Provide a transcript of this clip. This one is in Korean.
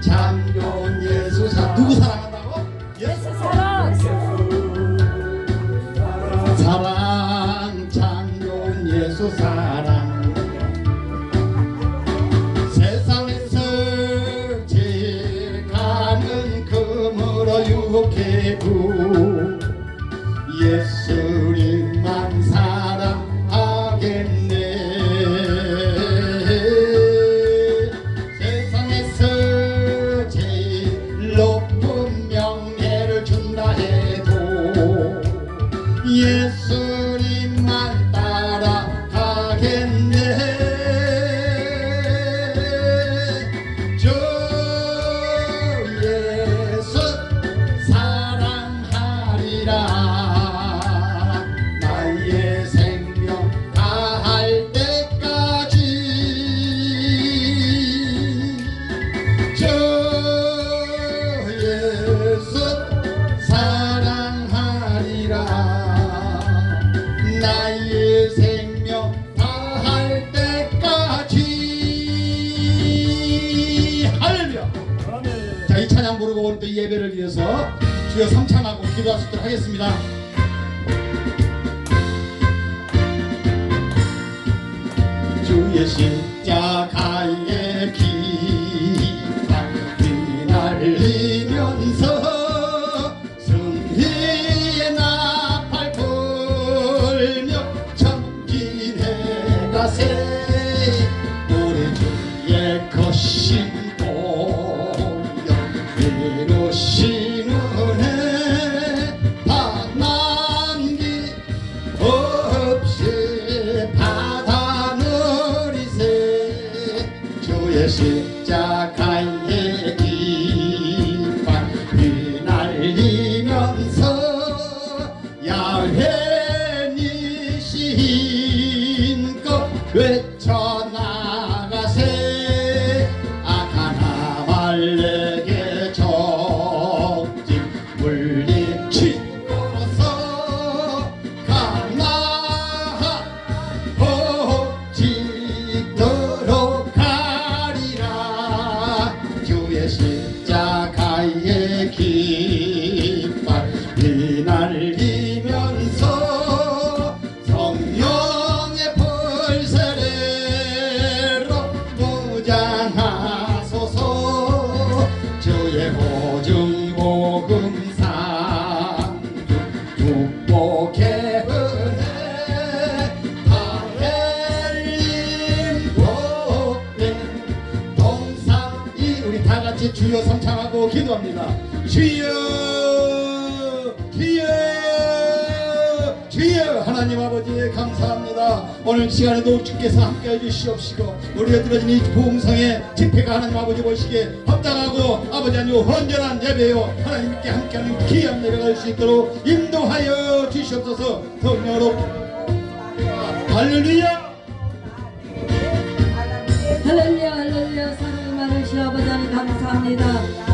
참 좋은 예수 사랑 누구 사랑 부르고 오늘 또이 예배를 위해서 주여 수 있도록 하겠습니다. 주의 십자가의 기만 휘날리면서 승 주의 십자 가의 기판 휘날리면서 야훼니 신껏 외쳐나 주여 성창하고 기도합니다. 주여 하나님 아버지 감사합니다. 오늘 시간에도 주께서 함께 해 주시옵시고 우리가 들어진 이 부흥성의 집회가 하나님 아버지 보시기에 합당하고 아버지 아니고 헌전한 예배요. 하나님께 함께하는 귀한 예배가 될 수 있도록 인도하여 주시옵소서. 성령으로. 할렐루야! 할렐루야 할렐루야. 사랑이 많으신 아버지 하나님 감사합니다